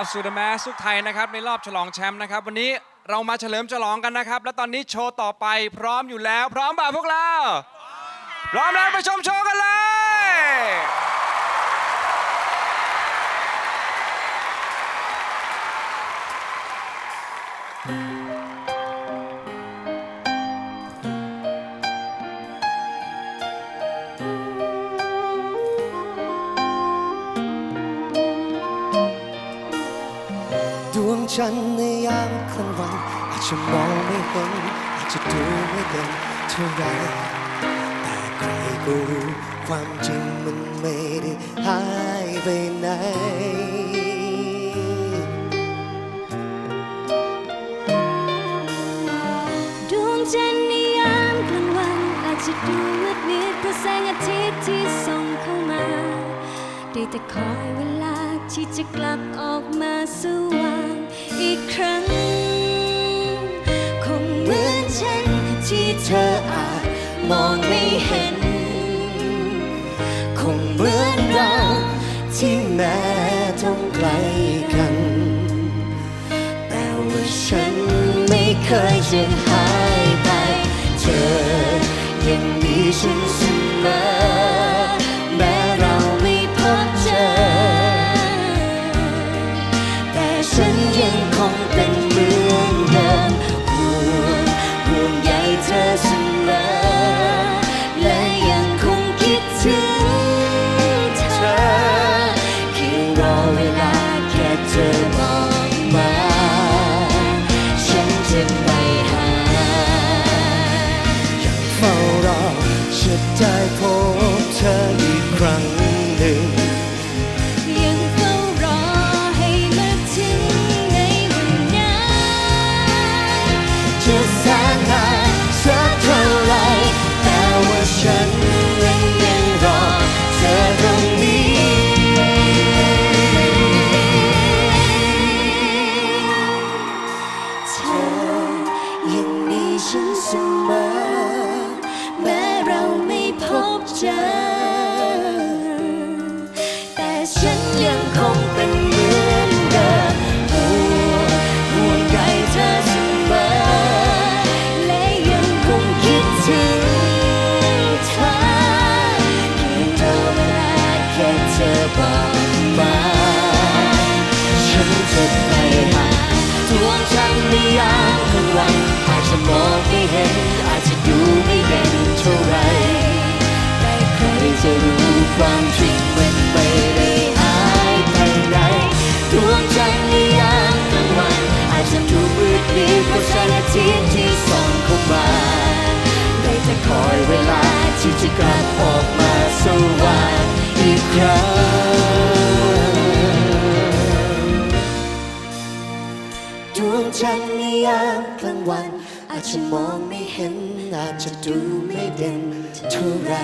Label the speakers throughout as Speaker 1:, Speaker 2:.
Speaker 1: ลับสู่เดอะแมสสุขไทยนะครับในรอบฉลองแชมป์นะครับ วันนี้เรามาเฉลิมฉลองกันนะครับ และตอนนี้โชว์ต่อไปพร้อมอยู่แล้ว พร้อมป่ะพวกเรา พร้อมแล้วไปชมโชว์กันเลย
Speaker 2: จันทร์ในยามกลางวัน อาจจะมองไม่เห็น อาจจะดูไม่เด่นเท่าไรแต่ใครก็รู้ความจริงมันไม่ได้หายไปไหน
Speaker 3: ดวงจันทร์ในยามกลางวัน อาจจะดูมืดมิดเพราะแสงอาทิตย์ที่ส่องเข้ามา ได้แต่คอยเวลาที่จะกลับออกมาส มองไม่เห็น
Speaker 2: คงเหมือนเราที่แม้ต้องไกลกัน แต่ว่าฉันไม่เคยจะ ความจริง
Speaker 3: มัน
Speaker 2: ไม่
Speaker 3: ได้หา
Speaker 2: ยไปไหนดวงจันทร์ในยามกลางวัน อาจจะดูมืดมิดเพราะแสงอาทิตย์ที่ส่องเข้ามาได้แต่คอยเวลาที่จะกลับออกมาสว่างอีกครั้งดวงจันทร์ในยามกลางวัน อาจจะมองไม่เห็นอาจจะดูไม่เด่นเท่าไร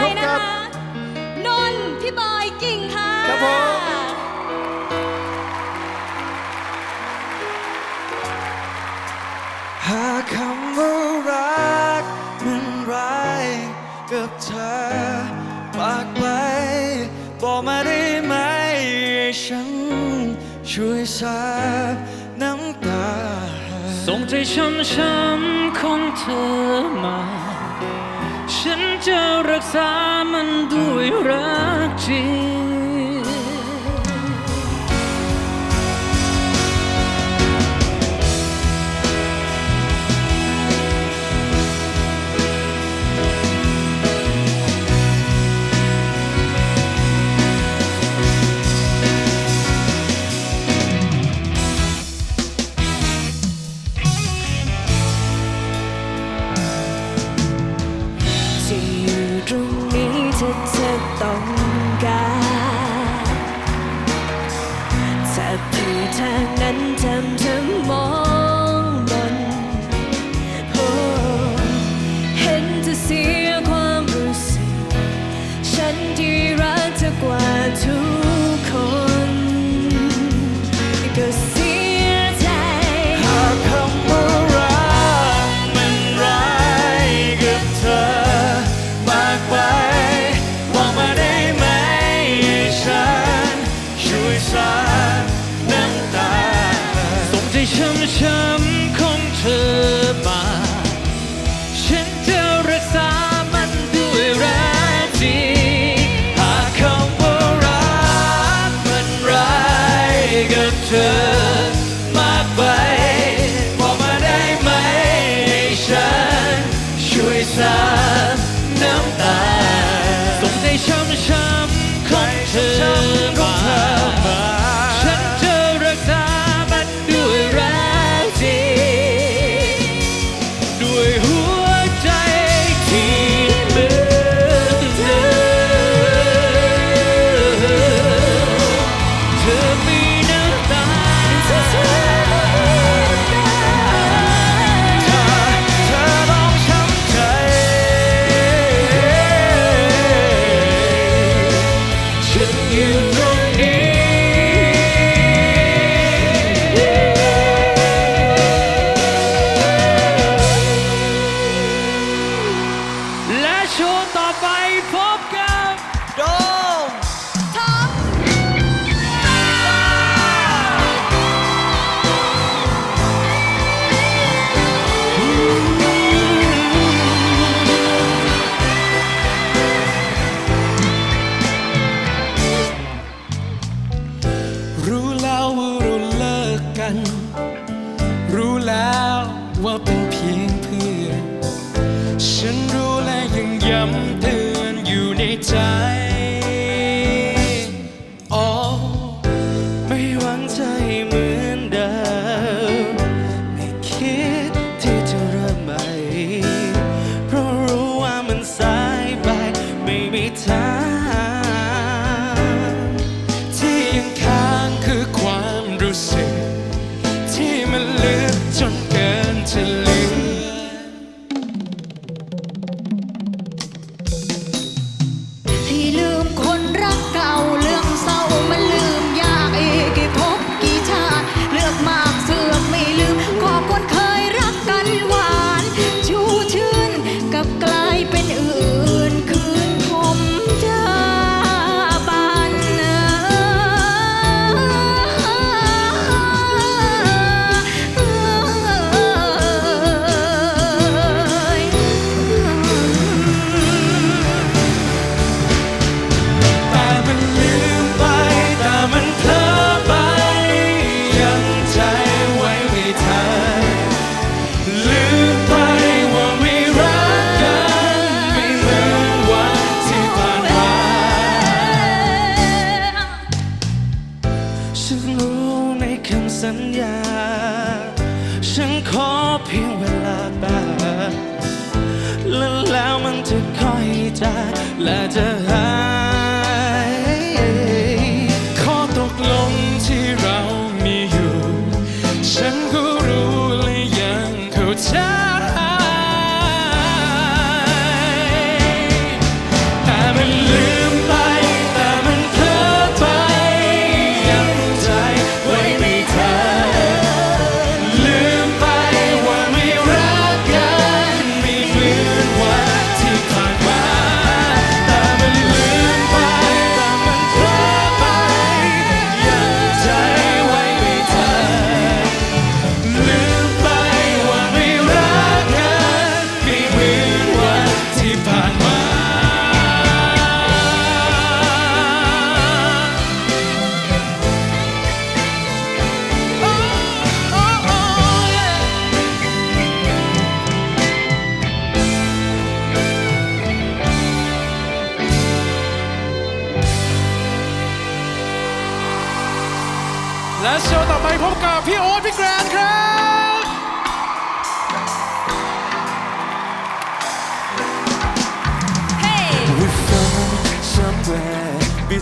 Speaker 3: ไปนะคะนนท์พี่บอยกิ่งค่ะ
Speaker 2: ครับผม
Speaker 4: หากคำว่ารักมันร้ายกับเธอฝากไป บอกมาได้ไหมให้ฉันช่วยซาบน้ำตา ส่งใจช้ำๆของเธอมาฉัน จะรักษามันด้วยรักจริง
Speaker 3: รู้
Speaker 4: แล้วว่าเป็นเพียงเพื่อน ฉันรู้และยังย้ำเตือนอยู่ในใจ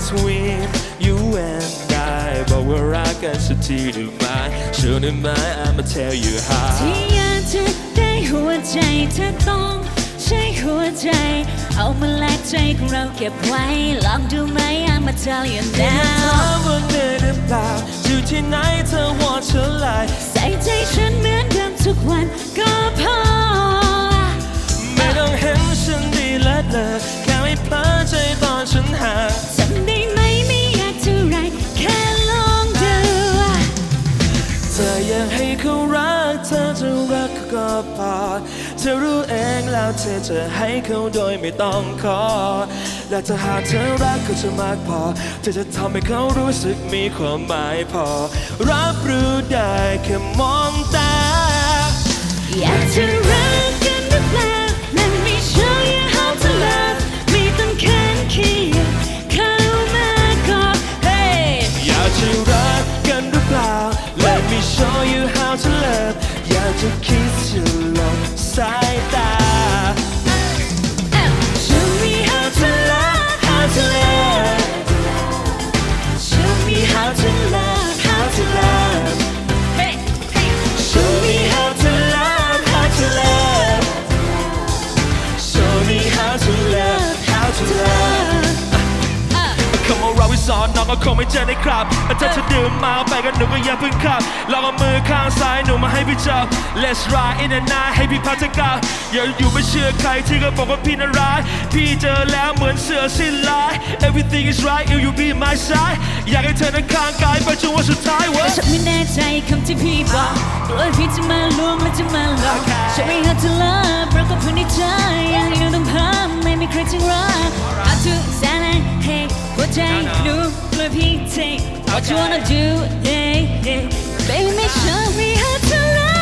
Speaker 4: between you and I But we're not gonna to the mind Show the mind I'ma tell you how
Speaker 3: ที่อยากจะได้หัวใจเธอต้องใช้หัวใจ เอามาแลกใจของเราเก็บไว้ ลองดูไหม I'ma tell you
Speaker 4: ถา
Speaker 3: now
Speaker 4: มว่าเหนื่อยหรือเปล่าอยู่ที่ไหนเธอวอนฉันไลน์
Speaker 3: ใส่ใจฉันเหมือนเดิมทุกวันก็พอ
Speaker 4: ไม่ต้องเห็นฉันดีและเลิกแไม่เพลอใจตอนฉันห่าง
Speaker 3: จำได้ไหมไม่อยากเท่าไรแค่ลองดู
Speaker 4: เธออยากให้เขารักเธอจะรักเขาก็พอเธอรู้เองแล้วเธอจะให้เขาโดยไม่ต้องขอ และถ้าหากเธอรักเขาจะมากพอ เธอจะทำให้เขารู้สึกมีความหมายพอ รับรู้ได้แค่มองตา
Speaker 3: อยากจะรัก อ
Speaker 4: ยากจ น้อง
Speaker 5: ก็คงไม่เจอในครับแต่ถ้าเธอดื่มเมาไปก็หนูก็อย่าเพิ่งขับลองเอามือข้างซ้ายหนูมาให้พี่จับ Let's ride in the night ให้พี่พัฒกาอย่าอยู่ไม่เชื่อใครที่ก็บอกว่าพี่น่าร้ายพี่เจอแล้วเหมือนเสือสิ้นลาย Everything is right if you be my side อยากให้เธอนั้นข้างกายไปจนวันสุดท้ายเว้ย
Speaker 2: ฉันไม่แน่ใจคำที่พี่บอกกลัวพี่จะมาลวงและจะมาหลอก Show me how to love เราก็พูดในใจอยากให้หนูต้องพร้อมไม่มีใครจึงรัก How to stand and hey หัวใจหนูกลัวพี่ take What you wanna do hey hey Baby make show me how to
Speaker 1: อ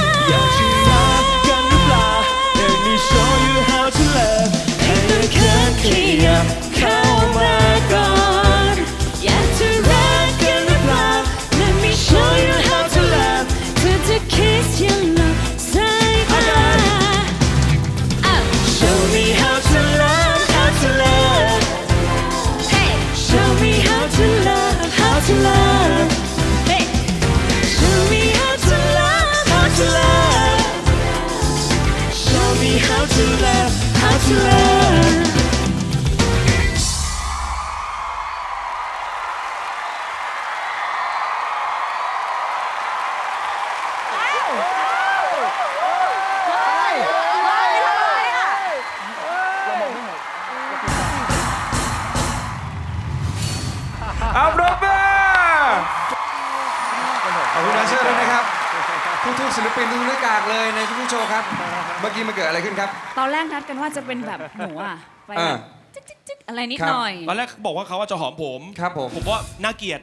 Speaker 1: เมื่อกี้มันเกิดอะไรขึ้นครับ
Speaker 6: ตอนแรกนัดกันว่าจะเป็นแบบหนูอะไป
Speaker 1: อ่า
Speaker 6: แบบจิ๊กจิ๊กจิ๊กอะไรนิด
Speaker 1: ครับ
Speaker 6: หน่อย
Speaker 5: ตอนแรกบอกว่าเขาว่าจะหอมผม
Speaker 1: ครับผม
Speaker 5: ผมว่าน่าเกลียด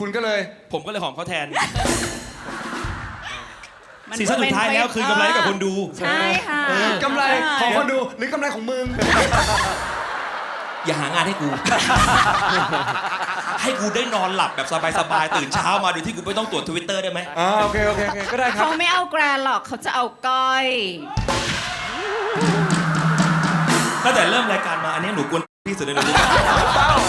Speaker 1: คุณก็เลย
Speaker 5: ผมก็เลยหอมเขาแทน
Speaker 6: มัน
Speaker 5: ซีซั่นสุดท้ายแล้วคืนกำไรให้กับคนดู
Speaker 6: ใช่ค่ะ
Speaker 1: กำไรของคนดูหรือกำไรของมึง
Speaker 5: อย่าหางานให้กู ให้กูได้นอนหลับแบบสบายๆตื่นเช้ามาโดยที่กูไม่ต้องตรวจทวิตเตอร์ได้ไหม
Speaker 1: อ่าโอเคโอเคโอเคก็ได้ครับ
Speaker 6: เขาไม่เอาแกรนหรอกเขาจะเอาก้อย
Speaker 5: ตั้งแต่เริ่มรายการมาอันนี้หนูกวนที่สุดเลยนะ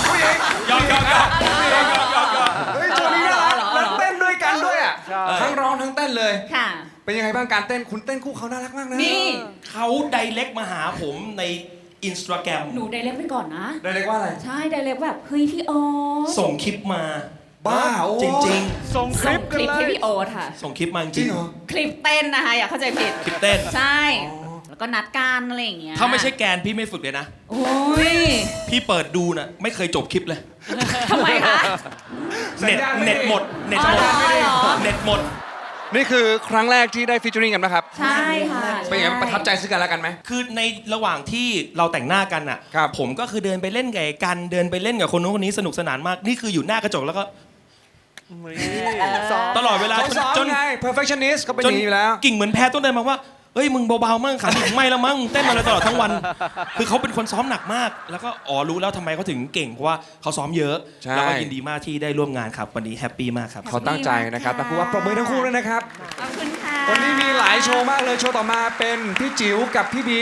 Speaker 1: ผู้หญิง
Speaker 5: ยอมยอมยอมยอมยอมยอมยอม
Speaker 1: เฮ้ยโชว์นี้น่ารัก
Speaker 6: เหรอเหรอ
Speaker 1: แล้วเต้นด้วยกันด้วยอะทั้งร้องทั้งเต้นเลย
Speaker 6: ค่ะ
Speaker 1: เป็นยังไงบ้างการเต้นคุณเต้นคู่เขาน่ารักมากนะ
Speaker 6: นี่
Speaker 5: เขาไดเ c กมาหาผมในอินสตาแกรม
Speaker 6: หนูไดเรกไปก่อนนะ
Speaker 1: ได้เรียกว่าอะไร
Speaker 6: ใช่ไดเรกแบบเฮ้ยพี่โอ๊ต
Speaker 5: ส่งคลิปมา
Speaker 1: บ้าโอ้
Speaker 5: จริง
Speaker 6: ส่งคลิปคลิปให้พี่โอ๊ตค่ะ
Speaker 5: ๆ ส่งคลิปมาจ
Speaker 1: จริ
Speaker 5: ริ
Speaker 1: ง
Speaker 5: ง
Speaker 1: เหรอ
Speaker 6: คลิปเต้นนะคะอย่าเข้าใจผิด
Speaker 5: คลิปเต้น
Speaker 6: ใช่ แล้วก็นัดกันอะไรอย่างเงี้ย
Speaker 5: ถ้าไม่ใช่แกนพี่ไม่ฝึกเลยนะ
Speaker 6: โอ้ย
Speaker 5: พี่เปิดดูน่ะไม่เคยจบคลิปเลย
Speaker 6: ทำไมคะ
Speaker 5: เน็ต
Speaker 1: สัญญาณไม่ดี
Speaker 5: เน็ตหมด เน็ต
Speaker 6: อ๋อ
Speaker 5: หมด
Speaker 6: เหรอ
Speaker 5: เน็ตหมด
Speaker 1: นี่คือครั้งแรกที่ได้ฟีเจอริงกันนะครับ
Speaker 6: ใช่ค่ะ
Speaker 1: เป็นยังไงประทับใจซึ่งกันและกันไหม
Speaker 5: คือในระหว่างที่เราแต่งหน้ากันอะ
Speaker 1: ครับ
Speaker 5: ผมก็คือเดินไปเล่นกับไอ้กันเดินไปเล่นกับคนนู้นคนนี้สนุกสนานมาก นี่คืออยู่หน้ากระจกแล้วก็ ตลอดเวลา
Speaker 1: เขา
Speaker 5: จน
Speaker 1: ซ้อม
Speaker 5: จน
Speaker 1: ไง perfectionist ก็เป็น
Speaker 5: จ
Speaker 1: อนย่างนี้อยู่แล้ว
Speaker 5: กิ่งเหมือนแพ้ต้องเดินมาว่า เอ้ยมึงเบาๆมั่งขาถึงไม่แล้วมั่งเต้นมาเลยตลอดทั้งวัน คือเขาเป็นคนซ้อมหนักมาก แล้วก็อ๋อรู้แล้วทำไมเขาถึงเก่งเพราะว่าเขาซ้อมเยอะ
Speaker 1: ใช่
Speaker 5: แล้วก็ยินดีมากที่ได้ร่วมงานครับวันนี้แฮปปี้มากครับ
Speaker 1: เขาตั้งใจนะครับต้องพูดว่าปรบมือทั้งคู่ด้วยนะครับ
Speaker 6: ขอบคุณค่ะ
Speaker 1: วันนี้มีหลายโชว์มากเลย โชว์ต่อมาเป็นพี่จิ๋วกับพี่บี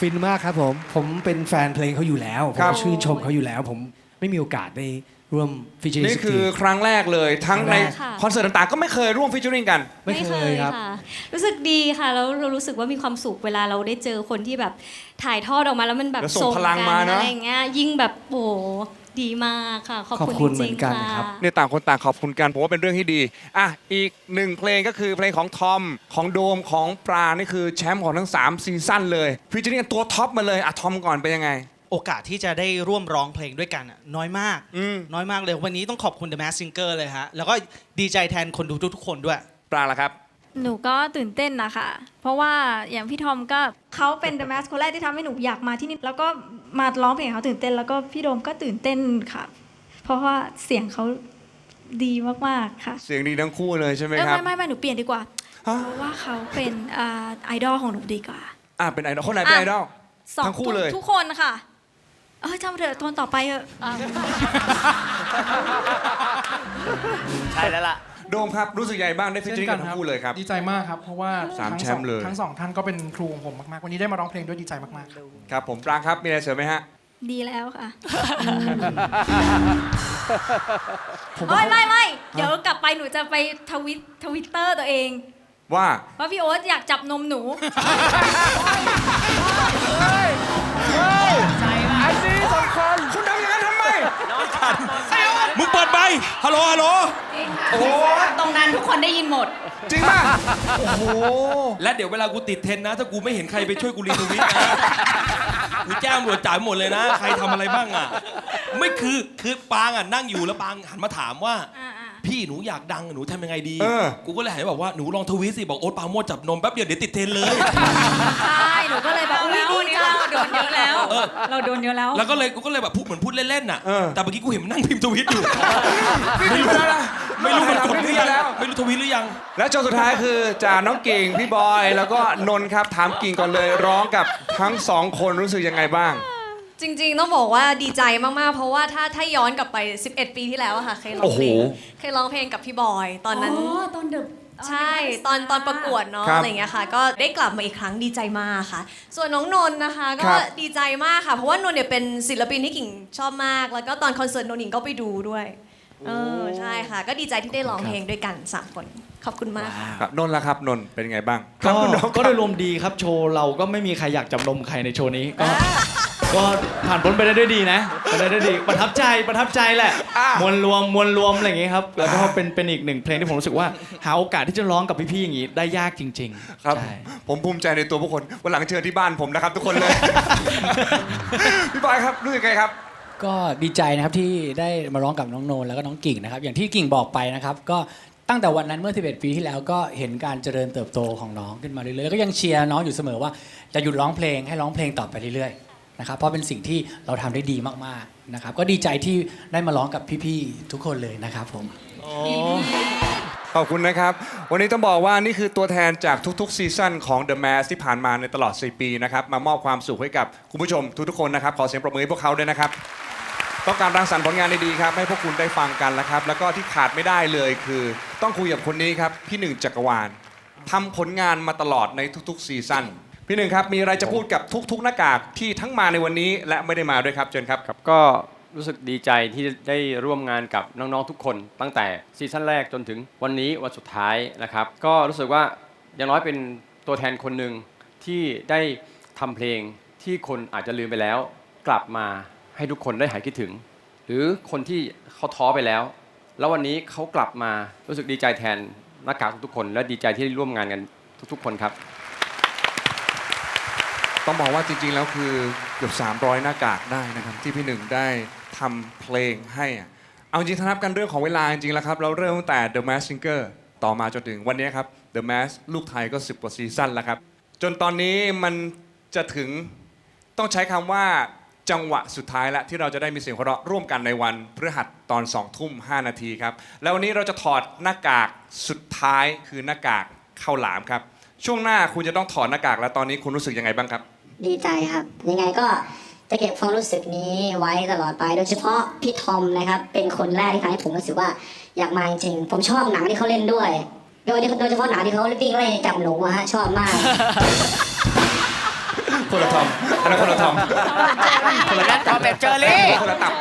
Speaker 7: ฟินมากครับผม ผมเป็นแฟนเพลงเขาอยู่แล้วผม
Speaker 1: ครับ
Speaker 7: ชื่นชมเขาอยู่แล้ว ผมไม่มีโอกาสได้ ร่วมฟิชเชอร์
Speaker 1: นี่คือครั้งแรกเลยทั้งใน
Speaker 3: ครั้งแรกค่ะ
Speaker 1: คอนเสิร์ตต่างๆ ก็ไม่เคยร่วมฟีเจอริงกัน
Speaker 7: ไม่เคยครับะ
Speaker 3: รู้สึกดีค่ะ แล้วเรารู้สึกว่ามีความสุขเวลาเราได้เจอคนที่แบบถ่ายทอดออกมาแล้วมันแบบ
Speaker 1: แล้วส่งพลัง
Speaker 3: กั
Speaker 1: มาเนอะ
Speaker 3: อะไรอย่างเงี้ยยิ่งแบบโอ้โหดีมากค่ะ ขอบ
Speaker 7: ขอบ
Speaker 3: คุณ
Speaker 7: คุณ
Speaker 3: จ
Speaker 7: เหมื
Speaker 3: ริ
Speaker 7: องน
Speaker 3: ๆ
Speaker 7: กัน
Speaker 3: ค่ะ
Speaker 7: ครับ
Speaker 1: เนี่ยต่างคนต่างขอบคุณกันผมว่าเป็นเรื่องที่ดีอะอีกหนึ่งเพลงก็คือเพลงของทอมของโดมของปลานี่คือแชมป์ของทั้ง 3 ซีซั่นเลยฟีเจอริงกันตัวท็อปมาเลยอะทอมก่อนเป็นยังไง
Speaker 8: โอกาสที่จะได้ร่วมร้องเพลงด้วยกันอะน้อยมาก
Speaker 1: อืม
Speaker 8: น้อยมากเลยวันนี้ต้องขอบคุณ The Mask Singer เลยฮะ แล้วก็ดีใจแทนคนดูทุกๆคนด้วย
Speaker 1: ปลาละครับ
Speaker 9: หนูก็ตื่นเต้นนะคะ เพราะว่าอย่างพี่ทอมก็เขาเป็น The Mask คนแรกที่ทำให้หนูอยากมาที่นี่ แล้วก็มาร้องเพลงเขาตื่นเต้น แล้วก็พี่โดมก็ตื่นเต้นค่ะ เพราะว่าเสียงเขาดีมากๆค่ะ
Speaker 1: เสียงดีทั้งคู่เลยใช่ไหม
Speaker 9: เอ้ย
Speaker 1: ครับ
Speaker 9: ไม่ไม่ไม่หนูเปลี่ยนดีกว่า
Speaker 1: ฮะ
Speaker 9: เพราะว่าเขาเป็นอ่าไอดอลของหนูดีกว่า
Speaker 1: อะเป็นไอดอลคนไหนเป็นไอดอล
Speaker 9: สอง
Speaker 1: ทั้งคู่เลย
Speaker 9: ทุกคนค่ะ เออจำเถอะตอนต่อไปเถอะอะ
Speaker 8: ใช่แล้วล่ะ
Speaker 1: โดมครับรู้สึกยังไงบ้างได้ฟีเจอริงกันทั้งคู่เลยครับ
Speaker 10: ดีใจมากครับ เพราะว่า
Speaker 1: สาม
Speaker 10: ทั้ง
Speaker 1: แช
Speaker 10: สอ
Speaker 1: ม
Speaker 10: ง
Speaker 1: ป์เลย
Speaker 10: ทั้งสองท่านก็เป็นครูของผมมากๆ วันนี้ได้มาร้องเพลงด้วยดีใจมากๆ
Speaker 1: ครับผมปรางครับมีอะไรเสริมไหมฮะ
Speaker 9: ดีแล้วค่ะโอ้ยไม่ไม่เดี๋ยวกลับไปหนูจะไปทวิตทวิตเตอร์ตัวเอง
Speaker 1: ว่า
Speaker 9: ว่าพี่โอ๊ตอยากจับนมหนู
Speaker 1: อันนี้สำคัญคุณทำอย่างนั้นทำไม
Speaker 5: มึงเฮัลโหลฮัลโหล
Speaker 1: โอ้โห
Speaker 6: ตรงนั้นทุกคนได้ยินหมด
Speaker 1: จริงป่ะ โอ้โห
Speaker 5: และเดี๋ยวเวลากูติดเทรนด์นะ ถ้ากูไม่เห็นใครไปช่วยกูรีทวิตนะกูแจ้งตำรวจจ่ายหมดเลยนะ ใครทำอะไรบ้างอะ ไม่คือคือปางอะนั่งอยู่แล้วปางหันมาถามว่า พี่หนูอยากดังหนูทำยังไงดี
Speaker 1: เออ
Speaker 5: กูก็เลยหันไปบอกว่าหนูลองทวีตสิบอกโอ๊ตปราโมดจับนมแป๊บเดียวเดี๋ยวติดเทรนด์เลย
Speaker 6: ใช่หนูก็เลยแบบอุ้ยดีจังเราโดนเยอะแล้ว
Speaker 5: เออ
Speaker 6: เราโดนเยอะแล้ว
Speaker 5: แล้วก็เลยกูก็เลยแบบพูดเหมือนพูดเล่นๆน่ะ
Speaker 1: เออ
Speaker 5: แต่เมื่อกี้กูเห็นมันนั่งพิมพ์ทวิตอยู่
Speaker 1: ไม่รู้แล้วนะ
Speaker 5: ไม่รู้มันกดห
Speaker 1: ไม่
Speaker 5: รือ
Speaker 1: รู้
Speaker 5: ยัง
Speaker 1: แล้ว
Speaker 5: ไม่รู้ทวิตหรือยัง
Speaker 1: และจนสุดท้ายคือจากน้องกิ่งพี่บอย แล้วก็นนท์ครับถามกิ่งก่อนเลยร้องกับทั้งสองคนรู้สึกยังไงบ้าง
Speaker 11: จริงๆต้องบอกว่าดีใจมากๆ เพราะว่าถ้าถ้าย้อนกลับไป 11 ปีที่แล้วอะค่ะเคยร้องเพลง
Speaker 1: โอ้โห
Speaker 11: เคยร้องเพลงกับพี่บอย ตอนนั้น
Speaker 6: อ๋อตอนเดึก
Speaker 11: ใช่ตอนตอนประกวดเนาะ
Speaker 1: ครับ
Speaker 11: อะไรอย่างเงี้ยค่ะ ก็ได้กลับมาอีกครั้งดีใจมากค่ะ ส่วนน้องนนท์นะคะก็
Speaker 1: ครับ
Speaker 11: ดีใจมากค่ะ เพราะว่านนท์เนี่ยเป็นศิลปินที่กิ่งชอบมาก แล้วก็ตอนคอนเสิร์ตนนท์หญิงก็ไปดูด้วยเออใช่ค่ะ ก็ดีใจที่ได้ร้องเพลงด้วยกันสามคนขอบคุณมากค่ะ
Speaker 1: ครับนนท์ละครับนนท์เป็นไงบ้างค
Speaker 4: ก็
Speaker 1: รับคุณน้อง
Speaker 4: ก็โดยรวมดีครับโชว์เราก็ไม่มีใครอยากจับนมใครในโชว์นี้ก็ ก็ผ่านพ้นไปได้ด้วยดีนะไปได้ด้วยดี ประทับใจประทับใจแหละ
Speaker 1: อะ
Speaker 4: มวลรวมมวลรวมอะไรอย่างงี้ครับแล้วก็เป็นเป็นอีกหนึ่งเพลงที่ผมรู้สึกว่า หาโอกาสที่จะร้องกับพี่ๆอย่างงี้ได้ยากจริงๆ
Speaker 1: ครับ
Speaker 4: ใช่
Speaker 1: ผมภูมิใจในตัวพวกคนวันหลังเชิญที่บ้านผมนะครับ ทุกคนเลย พี่บอยครับรู้สึกไงครับ
Speaker 7: ก็ดีใจนะครับที่ได้มาร้องกับน้องโนนแล้วก็น้องกิ่งนะครับ อย่างที่กิ่งบอกไปนะครับ ก็ตั้งแต่วันนั้นเมื่อ 11 ปีที่แล้วก็เห็นการเจริญเติบโตของน้องขึ้นมาเรื่อยๆแล้วก็ยังเชียร์น้องอยู่เสมอว่าจะหยุดร้องเพลงให้ร้องเพลงต่อไปเรื่อยๆ นะครับเพราะเป็นสิ่งที่เราทำได้ดีมากๆนะครับ ก็ดีใจที่ได้มาร้องกับพี่ๆทุกคนเลยนะครับผม
Speaker 1: ขอบคุณนะครับ วันนี้ต้องบอกว่านี่คือตัวแทนจากทุกๆซีซั่นของ The Mask ที่ผ่านมาในตลอด 4 ปีนะครับมามอบความสุขให้กับคุณผู้ชมทุกๆคนนะครับ ขอเสียงปรบมือให้พวกเขาด้วยนะครับต้องการรังสรรค์ผลงานดีๆครับให้พวกคุณได้ฟังกันแล้วครับ แล้วก็ที่ขาดไม่ได้เลยคือ ต้องคุยกับคนนี้ครับพี่หนึ่งจักรวาลทำผลงานมาตลอดในทุกๆซีซั่น พี่หนึ่งครับมีอะไรจะพูดกับทุก ๆ หน้ากากที่ทั้งมาในวันนี้และไม่ได้มาด้วยครับเชิญครับ
Speaker 12: ครับก็รู้สึกดีใจที่ได้ร่วมงานกับน้องๆทุกคน ตั้งแต่ซีซั่นแรกจนถึงวันนี้วันสุดท้ายนะครับ ก็รู้สึกว่าอย่างน้อยเป็นตัวแทนคนหนึ่งที่ได้ทำเพลงที่คนอาจจะลืมไปแล้ว กลับมาให้ทุกคนได้หายคิดถึง หรือคนที่เขาท้อไปแล้ว แล้ววันนี้เขากลับมารู้สึกดีใจแทนหน้ากากทุกๆคน และดีใจที่ได้ร่วมงานกันทุก ๆ คนครับ
Speaker 1: ต้องบอกว่าจริงๆแล้วคือเกือบ300 หน้ากากได้นะครับที่พี่หนึ่งได้ทำเพลงให้อะเอาจริงๆถ้านับกันเรื่องของเวลาจริงๆแล้วครับเราเริ่มตั้งแต่ The Mask Singer ต่อมาจนถึงวันนี้ครับ The Mask ลูกไทยก็ 10 กว่าซีซั่นแล้วครับ จนตอนนี้มันจะถึงต้องใช้คำว่าจังหวะสุดท้ายแล้วที่เราจะได้มีเสียงหัวเราะร่วมกันในวันพฤหัสตอน2ทุ่ม5นาทีครับ แล้ววันนี้เราจะถอดหน้ากากสุดท้ายคือหน้ากากข้าวหลามครับ ช่วงหน้าคุณจะต้องถอดหน้ากากแล้วตอนนี้คุณรู้สึกยังไงบ้างครับ
Speaker 13: ดีใจครับ ยังไงก็จะเก็บความรู้สึกนี้ไว้ตลอดไปโดยเฉพาะพี่ทอมนะครับ เป็นคนแรกที่ทำให้ผมรู้สึกว่าอยากมาจริงๆผมชอบหนังที่เขาเล่นด้วย โดยโดยเฉพาะหนังที่เขาวิ่งไล่จับหนูอะฮะชอบมาก
Speaker 1: คนละทอมอันนั้นคนละทอม
Speaker 2: คนละทอมแบบเจอรี่
Speaker 1: คนละตับ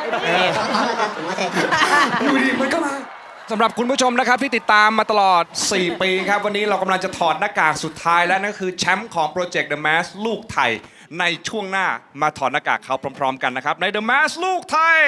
Speaker 13: เอาละครับผมว่าจะ
Speaker 1: อยู่ดีมันก็มา สำหรับคุณผู้ชมนะครับที่ติดตามมาตลอด 4 ปีครับ วันนี้เรากำลังจะถอดหน้ากากสุดท้ายแล้วนั่นคือแชมป์ของโปรเจกต์ The Mask ลูกไทย ในช่วงหน้ามาถอดหน้ากากเขาพร้อม ๆ กันนะครับ ใน The Mask ลูกไทย